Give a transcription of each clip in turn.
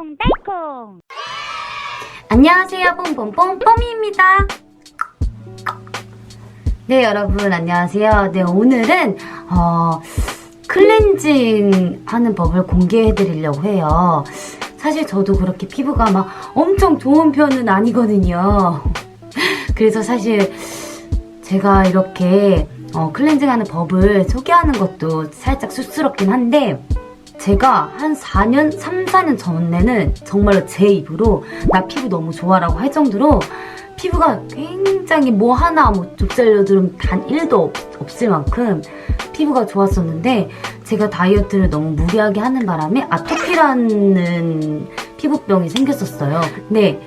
알콩달콩 안녕하세요, 뽕뽕뽕 뽀미입니다. 네, 여러분 안녕하세요. 네, 오늘은 어, 클렌징 하는 법을 공개해 드리려고 해요. 사실 저도 그렇게 피부가 막 엄청 좋은 편은 아니거든요. 그래서 사실 제가 이렇게 어, 클렌징하는 법을 소개하는 것도 살짝 쑥스럽긴 한데 제가 한 4년, 3, 4년 전에는 정말로 제 입으로 나 피부 너무 좋아라고 할 정도로 피부가 굉장히 뭐 하나 뭐 좁쌀려드름 단 1도 없, 없을 만큼 피부가 좋았었는데 제가 다이어트를 너무 무리하게 하는 바람에 아토피라는 피부병이 생겼었어요. 네.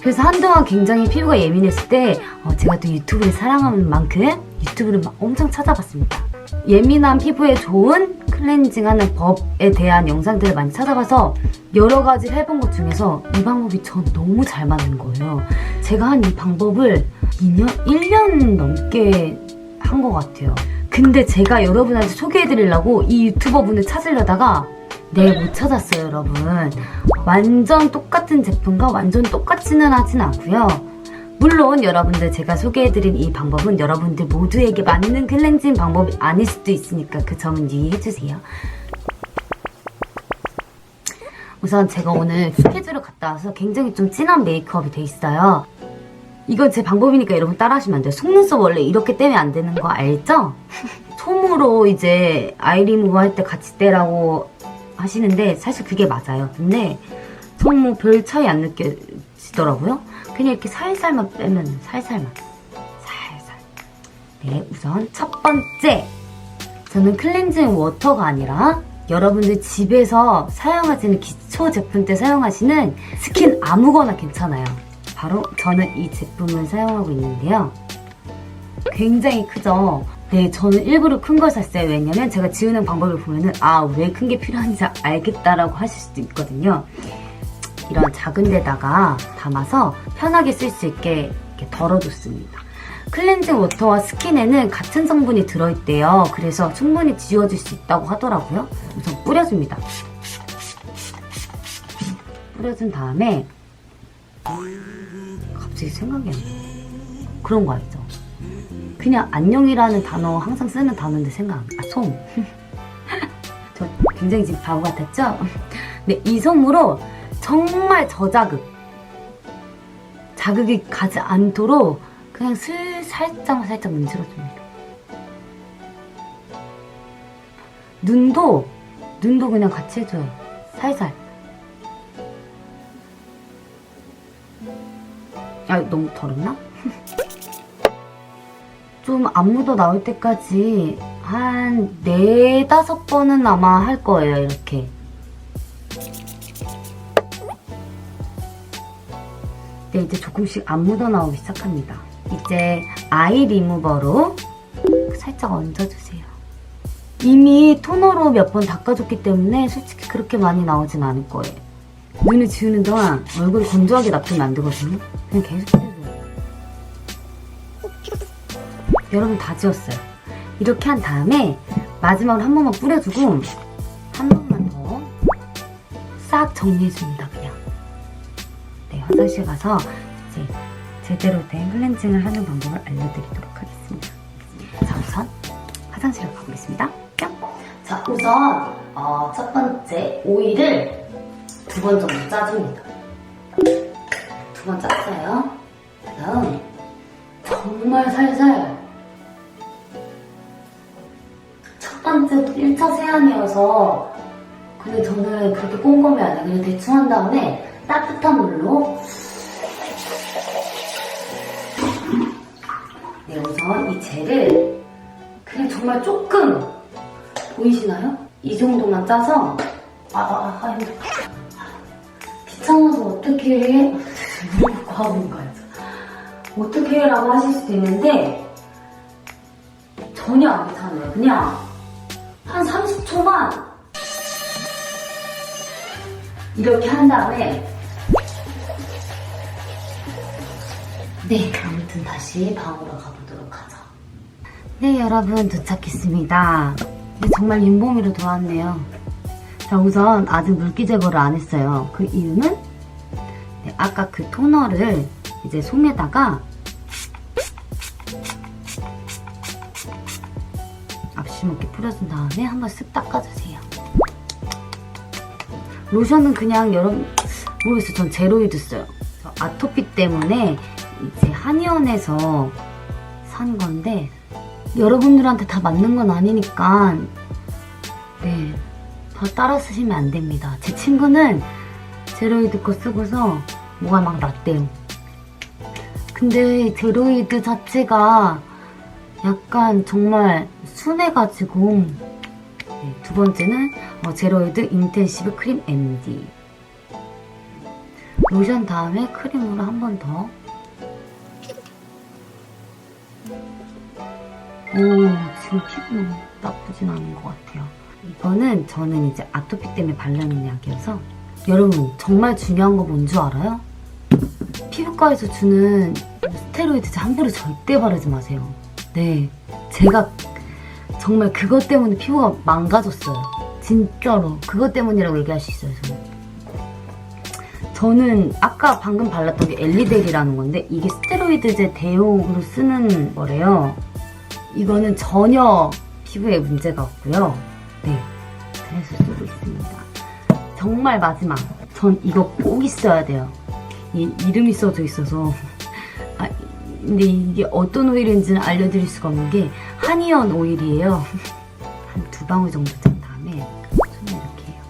그래서 한동안 굉장히 피부가 예민했을 때 어, 제가 또 유튜브를 사랑하는 만큼 유튜브를 막 엄청 찾아봤습니다. 예민한 피부에 좋은 클렌징하는 법에 대한 영상들을 많이 찾아봐서 여러 가지 해본 것 중에서 이 방법이 전 너무 잘 맞는 거예요. 제가 한 이 방법을 2년, 1년 넘게 한 것 같아요. 근데 제가 여러분한테 소개해드리려고 이 유튜버 분을 찾으려다가 네, 못 찾았어요, 여러분. 완전 똑같은 제품과 완전 똑같지는 하진 않고요. 물론 여러분들 제가 소개해드린 이 방법은 여러분들 모두에게 맞는 클렌징 방법이 아닐 수도 있으니까 그 점은 유의해주세요. 우선 제가 오늘 스케줄을 갔다 와서 굉장히 좀 진한 메이크업이 돼 있어요. 이건 제 방법이니까 여러분 따라하시면 안 돼요. 속눈썹 원래 이렇게 떼면 안 되는 거 알죠? 솜으로 이제 아이 리무버 할때 같이 떼라고 하시는데 사실 그게 맞아요. 근데 솜뭐 별 차이 안 느껴지더라고요. 그냥 이렇게 살살만 빼면 살살만 살살. 네, 우선 첫 번째 저는 클렌징 워터가 아니라 여러분들 집에서 사용하시는 기초 제품 때 사용하시는 스킨 아무거나 괜찮아요. 바로 저는 이 제품을 사용하고 있는데요. 굉장히 크죠? 네, 저는 일부러 큰 걸 샀어요. 왜냐면 제가 지우는 방법을 보면은 아, 왜 큰 게 필요한지 알겠다라고 하실 수도 있거든요. 이런 작은 데다가 담아서 편하게 쓸 수 있게 이렇게 덜어뒀습니다. 클렌징 워터와 스킨에는 같은 성분이 들어있대요. 그래서 충분히 지워질 수 있다고 하더라고요. 우선 뿌려줍니다. 뿌려준 다음에 갑자기 생각이 안 나. 그런 거 알죠? 그냥 안녕이라는 단어 항상 쓰는 단어인데 생각 안 나. 아, 솜. 저 굉장히 지금 바보 같았죠? 네, 이 솜으로 정말 저자극. 자극이 가지 않도록 그냥 슬 살짝 살짝 문질러줍니다. 눈도 눈도 그냥 같이 해줘요. 살살. 아 너무 덜었나? 좀 안 묻어 나올 때까지 한 네다섯 번은 아마 할 거예요 이렇게. 네, 이제 조금씩 안 묻어 나오기 시작합니다. 이제 아이 리무버로 살짝 얹어주세요. 이미 토너로 몇 번 닦아줬기 때문에 솔직히 그렇게 많이 나오진 않을 거예요. 눈을 지우는 동안 얼굴 건조하게 놔두면 안 되거든요. 그냥 계속 해줘요. 여러분 다 지웠어요. 이렇게 한 다음에 마지막으로 한 번만 뿌려주고 한 번만 더 싹 정리해줍니다. 화장실 가서 이제 제대로 된 클렌징을 하는 방법을 알려드리도록 하겠습니다. 자, 우선 화장실을 가보겠습니다. 뿅! 자, 우선 어, 첫 번째 오일을 두 번 정도 짜줍니다. 두 번 짰어요. 그다음 정말 살살 첫 번째 1차 세안이어서 근데 저는 그렇게 꼼꼼히 안 해요. 그냥 대충 한 다음에 따뜻한 물로 네, 우선 이 젤을 그냥 정말 조금 보이시나요? 이 정도만 짜서 아, 아, 아, 힘들어. 귀찮아서 어떻게 해? 거예요. 어떻게 해 라고 하실 수도 있는데 전혀 안 귀찮아요. 그냥 한 30초만 이렇게 한 다음에 네, 아무튼 다시 방으로 가보도록 하죠. 네, 여러분 도착했습니다. 네, 정말 윤보미로 돌아왔네요. 자, 우선 아직 물기 제거를 안 했어요. 그 이유는 네, 아까 그 토너를 이제 솜에다가 앞시먹게 뿌려준 다음에 한번 쓱 닦아주세요. 로션은 그냥 여러분 모르겠어요. 전 제로이드 써요. 저 아토피 때문에 이제 한의원에서 산 건데 여러분들한테 다 맞는 건 아니니까 네, 다 따라 쓰시면 안 됩니다. 제 친구는 제로이드 거 쓰고서 뭐가 막 났대요. 근데 제로이드 자체가 약간 정말 순해가지고 네, 두 번째는 어, 제로이드 인텐시브 크림 MD 로션 다음에 크림으로 한 번 더. 오, 지금 피부 나쁘진 않은 것 같아요. 이거는 저는 이제 아토피 때문에 바르는 약이어서 여러분 정말 중요한 거 뭔 줄 알아요? 피부과에서 주는 스테로이드 함부로 절대 바르지 마세요. 네, 제가 정말 그것 때문에 피부가 망가졌어요. 진짜로 그것 때문이라고 얘기할 수 있어요. 저는. 저는 아까 방금 발랐던 게 엘리델이라는 건데 이게 스테로이드제 대용으로 쓰는 거래요. 이거는 전혀 피부에 문제가 없고요. 네, 그래서 쓰고 있습니다. 정말 마지막, 전 이거 꼭 있어야 돼요. 이 이름이 써져 있어서 아, 근데 이게 어떤 오일인지는 알려드릴 수가 없는 게 한의원 오일이에요. 한 두 방울 정도 짠 다음에 손에 이렇게 해요.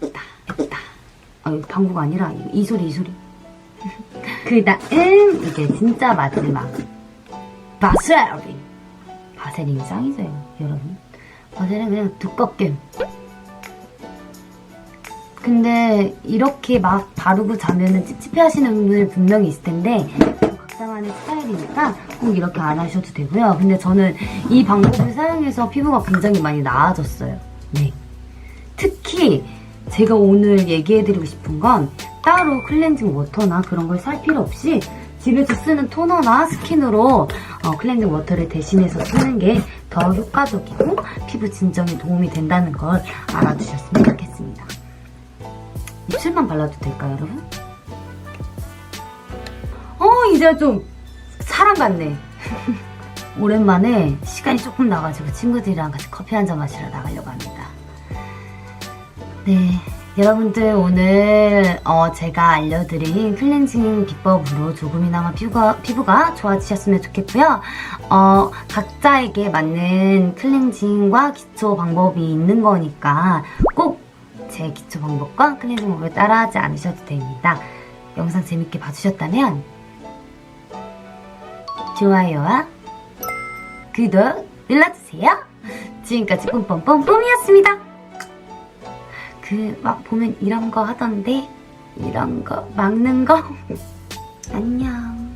됐다, 됐다. 아, 방구가 아니라 이 소리, 이 소리. 그 다음 이게 진짜 마지막 바세린. 바세린 짱이죠, 여러분. 바세린 그냥 두껍게 근데 이렇게 막 바르고 자면은 찝찝해 하시는 분들 분명히 있을 텐데 각자만의 스타일이니까 꼭 이렇게 안 하셔도 되고요. 근데 저는 이 방법을 사용해서 피부가 굉장히 많이 나아졌어요. 네. 특히 제가 오늘 얘기해드리고 싶은 건 따로 클렌징 워터나 그런 걸 살 필요 없이 집에서 쓰는 토너나 스킨으로 어, 클렌징 워터를 대신해서 쓰는 게 더 효과적이고 피부 진정에 도움이 된다는 걸 알아두셨으면 좋겠습니다. 입술만 발라도 될까요, 여러분? 어, 이제 좀 사람 같네. 오랜만에 시간이 조금 나가지고 친구들이랑 같이 커피 한 잔 마시러 나가려고 합니다. 네. 여러분들 오늘 어, 제가 알려드린 클렌징 비법으로 조금이나마 피부가, 피부가 좋아지셨으면 좋겠고요. 어, 각자에게 맞는 클렌징과 기초 방법이 있는 거니까 꼭 제 기초 방법과 클렌징 방법을 따라하지 않으셔도 됩니다. 영상 재밌게 봐주셨다면 좋아요와 구독 눌러주세요. 지금까지 뿜뿜뿜뿜이었습니다. 그 막 보면 이런 거 하던데 이런 거 막는 거 안녕.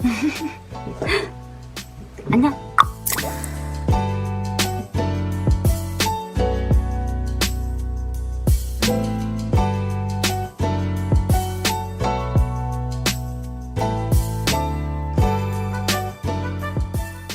안녕.